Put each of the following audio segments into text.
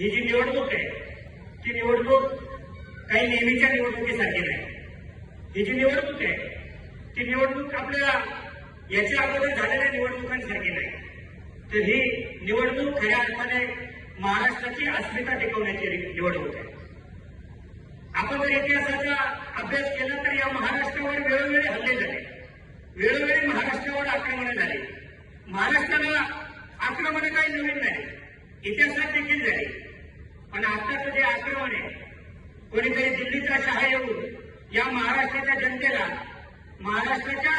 ही जी निवडणूक आहे ती निवडणूक काही नेहमीच्या निवडणुकीसारखी नाही. ही जी निवडणूक आहे ती निवडणूक आपल्या याच्या अगोदर झालेल्या निवडणुकांसारखी नाही. तर ही निवडणूक खऱ्या अर्थाने महाराष्ट्राची अस्मिता टिकवण्याची निवडणूक आहे. आपण जर इतिहासाचा अभ्यास केला तर या महाराष्ट्रावर वेळोवेळी हल्ले झाले. वेळोवेळी महाराष्ट्रावर आक्रमणे झाली. महाराष्ट्राला आक्रमण काही नवीन नाही. पण आताचं जे आक्रमण आहे कोणीतरी दिल्लीचा शहा येऊन या महाराष्ट्राच्या जनतेला महाराष्ट्राच्या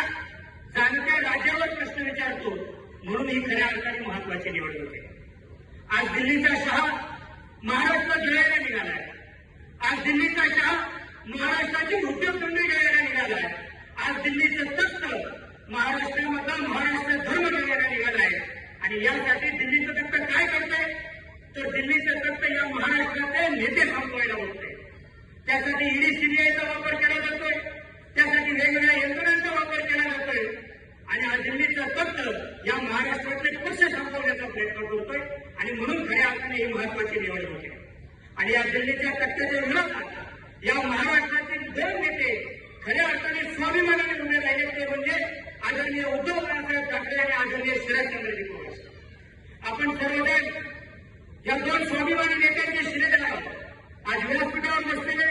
जाणत्या राज्यावर प्रश्न विचारतो म्हणून ही खऱ्या अर्थाने महत्वाची निवडणूक आहे. आज दिल्लीचा शहा महाराष्ट्र गिळायला निघालाय आज दिल्लीचा शहा महाराष्ट्राची उद्योगधंदे गिळायला निघालाय आज दिल्लीचं तख्त महाराष्ट्रामधला महाराष्ट्र धर्म गिळायला निघालाय आणि यासाठी दिल्लीचं तख्त काय करतंय तर दिल्लीचं तख्त या महाराष्ट्राचे नेते संपवायला बघतंय त्यासाठी ईडी सीबीआयचा वापर केला जातोय त्यासाठी वेगवेगळ्या यंत्रणांचा वापर केला जातोय आणि हा दिल्लीचा तत्व या महाराष्ट्रातले पक्ष संपवण्याचा प्रयत्न करतोय आणि म्हणून खऱ्या अर्थाने ही महत्वाची निवडणूक आहे. आणि या दिल्लीच्या तत्वाच्या विरोधात या महाराष्ट्रातील दोन नेते खऱ्या अर्थाने स्वाभिमानाने उभे राहिले ते म्हणजे आदरणीय उद्धव बाळासाहेब ठाकरे आणि आदरणीय शरदचंद्रजी पवार आपण सर्वजण या दोन स्वाभिमानी नेत्यांचे शिलेदार आहोत. आज व्यासपीठावर बसलेले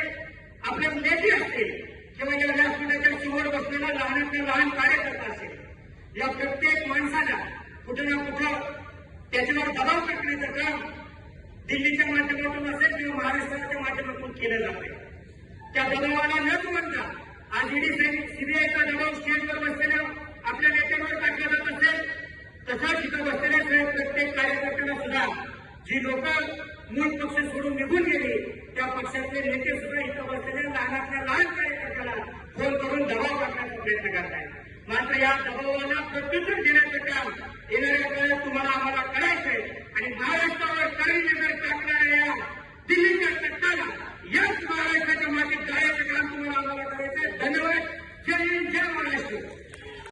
आपले नेते असतील किंवा या व्यासपीठाच्या समोर बसलेला लहानातल्या लहान कार्यकर्ता असेल या प्रत्येक माणसाला कुठं ना कुठं त्याच्यावर दबाव टाकण्याचं काम दिल्लीच्या माध्यमातून असेल किंवा महाराष्ट्राच्या माध्यमातून केलं जाते त्या दबावाला न म्हणता आज ईडी सीबीआयचा दबाव स्टेजवर बसलेल्या आपल्या नेत्यांवर टाकला जात असेल तसाच इथं बसलेल्या साहेब प्रत्येक कार्यकर्त्यांना सुद्धा जी लोक मूळ पक्ष सोडून निघून गेली त्या पक्षातले नेते सुद्धा इथं बसलेल्या लहानातल्या लहान कार्यकर्त्याला फोन करून दबाव टाकण्याचा प्रयत्न करतायत. मात्र या दबावाला प्रत्युत्तर